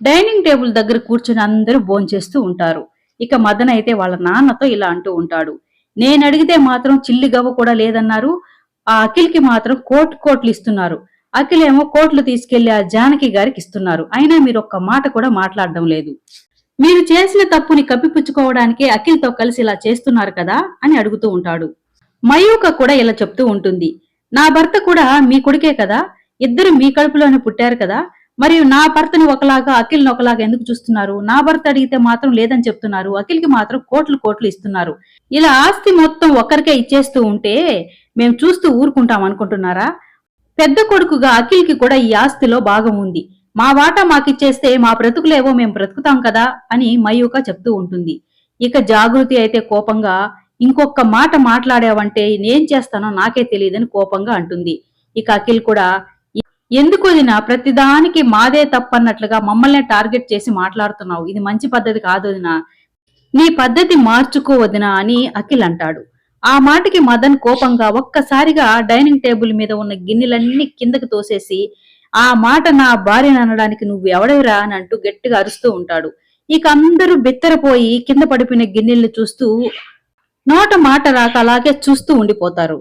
Dining table దగ్గర కూర్చుని అందరూ భోంచేస్తూ ఉంటారు. ఇక మదన్ అయితే వాళ్ళ నాన్నతో ఇలా అంటూ ఉంటాడు. నేను అడిగితే మాత్రం చిల్లి గవ్వ కూడా లేదన్నారు. ఆ అఖిల్కి మాత్రం కోట్ కోట్లు ఇస్తున్నారు. అఖిల్ ఏమో కోట్లు తీసుకెళ్ళి ఆ జానకి గారికి ఇస్తున్నారు. అయినా మీరు ఒక్క మాట కూడా మాట్లాడడం లేదు. మీరు చేసిన తప్పుని కప్పిపుచ్చుకోవడానికి అఖిల్తో కలిసి ఇలా చేస్తున్నారు కదా? అని అడుగుతూ ఉంటాడు. మయూక కూడా ఇలా చెప్తూ ఉంటుంది. నా భర్త కూడా మీ కొడుకే కదా? ఇద్దరు మీ కడుపులోనే పుట్టారు కదా? మరియు నా భర్తని ఒకలాగా అఖిల్ని ఒకలాగా ఎందుకు చూస్తున్నారు? నా భర్త అడిగితే మాత్రం లేదని చెప్తున్నారు. అఖిల్కి మాత్రం కోట్లు కోట్లు ఇస్తున్నారు. ఇలా ఆస్తి మొత్తం ఒక్కరికే ఇచ్చేస్తూ ఉంటే మేము చూస్తూ ఊరుకుంటాం అనుకుంటున్నారా? పెద్ద కొడుకుగా అఖిల్కి కూడా ఈ ఆస్తిలో భాగం ఉంది. మా వాటా మాకిచ్చేస్తే మా బ్రతుకులేవో మేము బ్రతుకుతాం కదా అని మయూక చెప్తూ ఉంటుంది. ఇక జాగృతి అయితే కోపంగా ఇంకొక మాట మాట్లాడావంటే నేను చేస్తానో నాకే తెలియదని కోపంగా అంటుంది. ఇక అఖిల్ కూడా ఎందుకు వదినా? ప్రతిదానికి మాదే తప్పన్నట్లుగా మమ్మల్ని టార్గెట్ చేసి మాట్లాడుతున్నావు. ఇది మంచి పద్ధతి కాదు వదినా. నీ పద్ధతి మార్చుకోవదినా అని అఖిల్ అంటాడు. ఆ మాటకి మదన్ కోపంగా ఒక్కసారిగా డైనింగ్ టేబుల్ మీద ఉన్న గిన్నెలన్నీ కిందకి తోసేసి ఆ మాట నా భార్యను అనడానికి నువ్వు ఎవడవిరా? అని అంటూ గట్టిగా అరుస్తూ ఉంటాడు. ఇక అందరూ బిత్తరపోయి కింద పడిపోయిన గిన్నెల్ని చూస్తూ నోట మాట రాక అలాగే చూస్తూ ఉండిపోతారు.